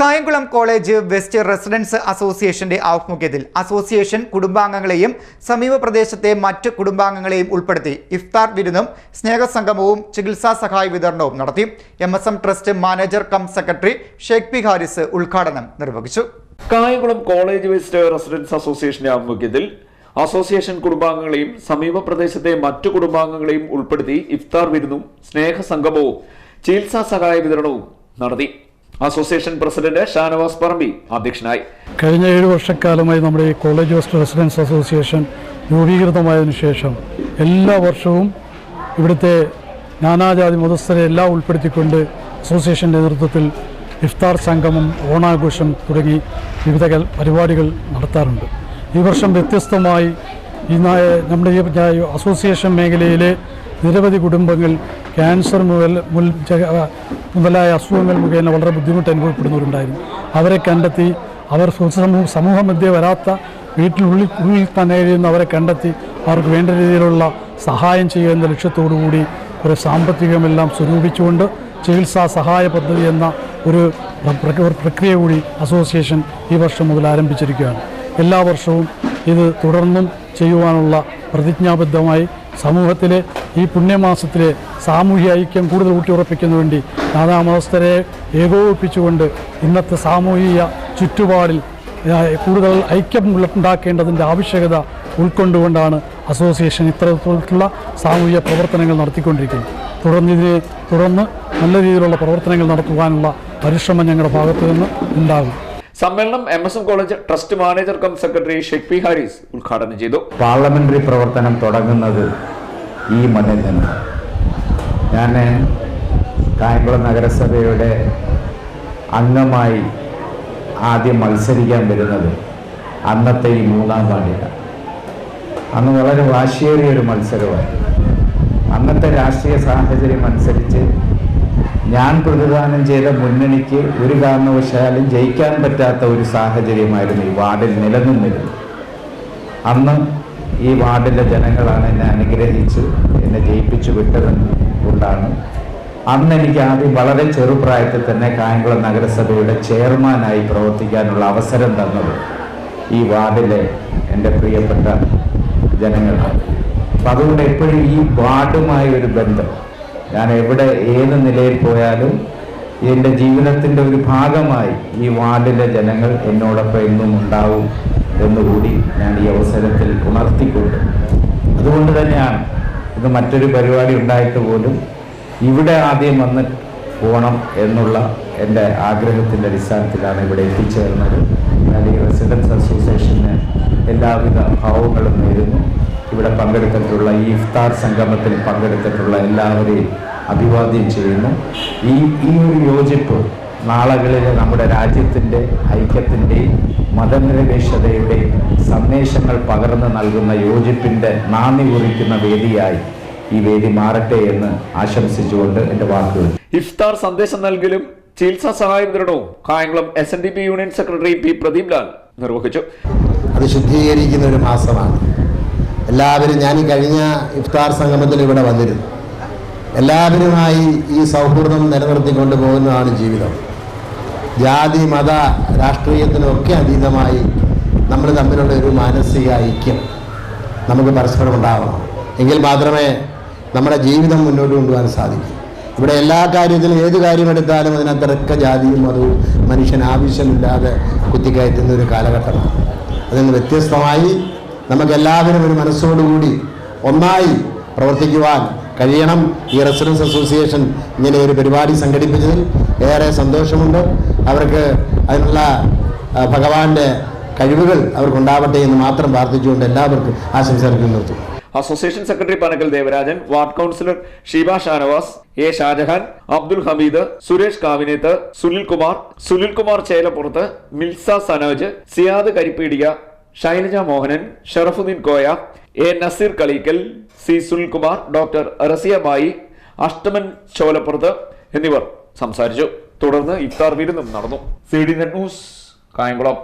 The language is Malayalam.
കായംകുളം കോളേജ് വെസ്റ്റ് റെസിഡൻസ് അസോസിയേഷന്റെ ആഭിമുഖ്യത്തിൽ അസോസിയേഷൻ കുടുംബാംഗങ്ങളെയും സമീപ പ്രദേശത്തെ മറ്റ് കുടുംബാംഗങ്ങളെയും ഉൾപ്പെടുത്തി ഇഫ്താർ വിരുന്നും സ്നേഹസംഗമവും ചികിത്സാ സഹായ വിതരണവും നടത്തി. M S M trust manager cum secretary Sheikh P Haris ഉദ്ഘാടനം നിർവഹിച്ചു. കായംകുളം കോളേജ് വെസ്റ്റ് റെസിഡൻസ് അസോസിയേഷന്റെ ആഭിമുഖ്യത്തിൽ അസോസിയേഷൻ കുടുംബാംഗങ്ങളെയും സമീപ പ്രദേശത്തെ മറ്റു കുടുംബാംഗങ്ങളെയും ഉൾപ്പെടുത്തി ഇഫ്താർ വിരുന്നും സ്നേഹസംഗമവും ചികിത്സാ സഹായ വിതരണവും നടത്തി. അസോസിയേഷൻ പ്രസിഡന്റ് ഷാനവാസ് പറമ്പി അധ്യക്ഷനായി. കഴിഞ്ഞ ഏഴ് വർഷക്കാലമായി നമ്മുടെ ഈ കോളേജ് ഹോസ്റ്റൽ റെസിഡൻസ് അസോസിയേഷൻ രൂപീകൃതമായതിനു ശേഷം എല്ലാ വർഷവും ഇവിടുത്തെ നാനാജാതി മതസ്ഥരെ എല്ലാം ഉൾപ്പെടുത്തിക്കൊണ്ട് അസോസിയേഷന്റെ നേതൃത്വത്തിൽ ഇഫ്താർ സംഗമം ഓണാഘോഷം തുടങ്ങി വിവിധ പരിപാടികൾ നടത്താറുണ്ട്. ഈ വർഷം വ്യത്യസ്തമായി ഈ നമ്മുടെ ഈ അസോസിയേഷൻ മേഖലയിലെ നിരവധി കുടുംബങ്ങൾ ക്യാൻസർ മുതൽ മുൽ മുതലായ അസുഖങ്ങൾ മുഖേന വളരെ ബുദ്ധിമുട്ട് അനുഭവപ്പെടുന്നവരുണ്ടായിരുന്നു. അവരെ കണ്ടെത്തി അവർ സമൂഹ സമൂഹ മധ്യേ വരാത്ത വീട്ടിനുള്ളിൽ ഉള്ളിൽ തന്നെ കഴിയുന്ന അവരെ കണ്ടെത്തി അവർക്ക് വേണ്ട രീതിയിലുള്ള സഹായം ചെയ്യുക എന്ന ലക്ഷ്യത്തോടു കൂടി ഒരു സാമ്പത്തികമെല്ലാം സ്വരൂപിച്ചുകൊണ്ട് ചികിത്സാ സഹായ പദ്ധതി എന്ന ഒരു പ്രക്രിയ കൂടി അസോസിയേഷൻ ഈ വർഷം മുതൽ ആരംഭിച്ചിരിക്കുകയാണ്. എല്ലാ വർഷവും ഇത് തുടർന്നും ചെയ്യുവാനുള്ള പ്രതിജ്ഞാബദ്ധമായി സമൂഹത്തിലെ ഈ പുണ്യമാസത്തിലെ സാമൂഹ്യ ഐക്യം കൂടുതൽ ഊട്ടിയുറപ്പിക്കുന്നതിന് വേണ്ടി നാനാമതസ്ഥരെ ഏകോപിപ്പിച്ചുകൊണ്ട് ഇന്നത്തെ സാമൂഹിക ചുറ്റുപാടിൽ കൂടുതൽ ഐക്യം ഉണ്ടാക്കേണ്ടതിന്റെ ആവശ്യകത ഉൾക്കൊണ്ടുകൊണ്ടാണ് അസോസിയേഷൻ ഇത്തരത്തിലുള്ള സാമൂഹിക പ്രവർത്തനങ്ങൾ നടത്തിക്കൊണ്ടിരിക്കുന്നത്. തുടർന്ന് ഇതിനെ തുടർന്ന് നല്ല രീതിയിലുള്ള പ്രവർത്തനങ്ങൾ നടത്തുവാനുള്ള പരിശ്രമം ഞങ്ങളുടെ ഭാഗത്തു നിന്ന് ഉണ്ടാകും. സമ്മേളനം M S M college trust manager cum secretary Sheikh P Haris ഉദ്ഘാടനം ചെയ്തു. പാർലമെന്ററി പ്രവർത്തനം തുടങ്ങുന്നത് ഈ മണ്ണിൽ നിന്ന് ഞാൻ കായംകുളം നഗരസഭയുടെ അംഗമായി ആദ്യം മത്സരിക്കാൻ വരുന്നത് അന്നത്തെ ഈ മൂന്നാം വാർഡിലാണ് അന്ന് വളരെ വാശിയേറിയ ഒരു മത്സരമായിരുന്നു. അന്നത്തെ രാഷ്ട്രീയ സാഹചര്യം അനുസരിച്ച് ഞാൻ പ്രതിദാനം ചെയ്ത മുന്നണിക്ക് ഒരു കാരണവശാലും ജയിക്കാൻ പറ്റാത്ത ഒരു സാഹചര്യമായിരുന്നു ഈ വാർഡിൽ നിലനിന്നിരുന്നത്. അന്ന് ഈ വാർഡിലെ ജനങ്ങളാണ് എന്നെ അനുഗ്രഹിച്ച് എന്നെ ജയിപ്പിച്ചു വിട്ടതെന്ന് കൊണ്ടാണ്. അന്ന് എനിക്ക് ആദ്യം വളരെ ചെറുപ്രായത്തിൽ തന്നെ കായംകുളം നഗരസഭയുടെ ചെയർമാനായി പ്രവർത്തിക്കാനുള്ള അവസരം തന്നത് ഈ വാർഡിലെ എന്റെ പ്രിയപ്പെട്ട ജനങ്ങളാണ്. അപ്പം അതുകൊണ്ട് എപ്പോഴും ഈ വാർഡുമായി ഒരു ബന്ധം ഞാൻ എവിടെ ഏത് നിലയിൽ പോയാലും എന്റെ ജീവിതത്തിന്റെ ഒരു ഭാഗമായി ഈ വാർഡിലെ ജനങ്ങൾ എന്നോടൊപ്പം എന്നും ഉണ്ടാവും എന്നുകൂടി ഞാൻ ഈ അവസരത്തിൽ ഉണർത്തിക്കൊണ്ട്. അതുകൊണ്ട് തന്നെയാണ് ഇത് മറ്റൊരു പരിപാടി ഉണ്ടായിട്ട് പോലും ഇവിടെ ആദ്യം വന്ന് പോകണം എന്നുള്ള എന്റെ ആഗ്രഹത്തിന്റെ അടിസ്ഥാനത്തിലാണ് ഇവിടെ എത്തിച്ചേർന്നത്. ഞാൻ ഈ റെസിഡൻസ് അസോസിയേഷന് എല്ലാവിധ ഭാവങ്ങളും നേരുന്നു. ഇവിടെ പങ്കെടുത്തിട്ടുള്ള ഈ ഇഫ്താർ സംഗമത്തിൽ പങ്കെടുത്തിട്ടുള്ള എല്ലാവരെയും അഭിവാദ്യം ചെയ്യുന്നു. ഈ ഈ ഒരു യോജിപ്പ് നാളുകളിൽ നമ്മുടെ രാജ്യത്തിന്റെ ഐക്യത്തിന്റെയും മതനിരപേക്ഷതയുടെയും സന്ദേശങ്ങൾ പകർന്നു നൽകുന്ന യോജിപ്പിന്റെ നാന്ദി കുറിക്കുന്ന വേദിയായി ഈ വേദി മാറട്ടെ എന്ന് ആശംസിച്ചുകൊണ്ട് എന്റെ വാക്കുകൾ ഇഫ്താർ സന്ദേശം നൽകലും ചികിത്സാ സഹായ വിതരണവും Kayamkulam S N D P union secretary P Pradeep Lal നിർവഹിച്ചു. അത് ശുദ്ധീകരിക്കുന്ന ഒരു മാസമാണ്. എല്ലാവരും ഞാൻ ഈ കഴിഞ്ഞ ഇഫ്താർ സംഗമത്തിൽ ഇവിടെ വന്നിരുന്നു. എല്ലാവരുമായി ഈ സൗഹൃദം നിലനിർത്തിക്കൊണ്ട് പോകുന്നതാണ് ജീവിതം. ജാതി മത രാഷ്ട്രീയത്തിനൊക്കെ അതീതമായി നമ്മൾ തമ്മിലുള്ള ഒരു മാനസിക ഐക്യം നമുക്ക് പരസ്പരം ഉണ്ടാവണം. എങ്കിൽ മാത്രമേ നമ്മുടെ ജീവിതം മുന്നോട്ട് കൊണ്ടുപോകാൻ സാധിക്കൂ. ഇവിടെ എല്ലാ കാര്യത്തിലും ഏത് കാര്യമെടുത്താലും അതിനകത്തിറക്ക ജാതിയും മതവും മനുഷ്യൻ ആവശ്യമില്ലാതെ കുത്തിക്കയറ്റുന്ന ഒരു കാലഘട്ടമാണ്. അതിൽ നിന്ന് വ്യത്യസ്തമായി നമുക്കെല്ലാവരും ഒരു മനസ്സോടുകൂടി ഒന്നായി പ്രവർത്തിക്കുവാൻ കഴിയണം. ഈ റെസിഡൻസ് അസോസിയേഷൻ ഇങ്ങനെ ഒരു പരിപാടി സംഘടിപ്പിച്ചതിൽ ഏറെ സന്തോഷമുണ്ട്. അവർക്ക് അതിനുള്ള ഭഗവാന്റെ കഴിവുകൾ അവർക്കുണ്ടാവട്ടെ എന്ന് മാത്രം പ്രാർത്ഥിച്ചുകൊണ്ട് എല്ലാവർക്കും ആശംസകൾ നിർത്തും association secretary Panakkal Devarajan ward councillor Sheeba Shanavas A Shajahan Abdul Hameed Suresh Kavinethu Sunil Kumar Sunil Kumar Chelappurathu Milsa Sanoj Siyad Karippeedika Shailaja Mohanan Sharafuddin Koya A Nazeer Kaleekkal C Sunilkumar doctor Raziya Bai Ashtaman Cholappurathu എന്നിവർ സംസാരിച്ചു. തുടർന്ന് ഇഫ്താർ വിരുന്നും നടന്നു. C D net news Kayamkulam.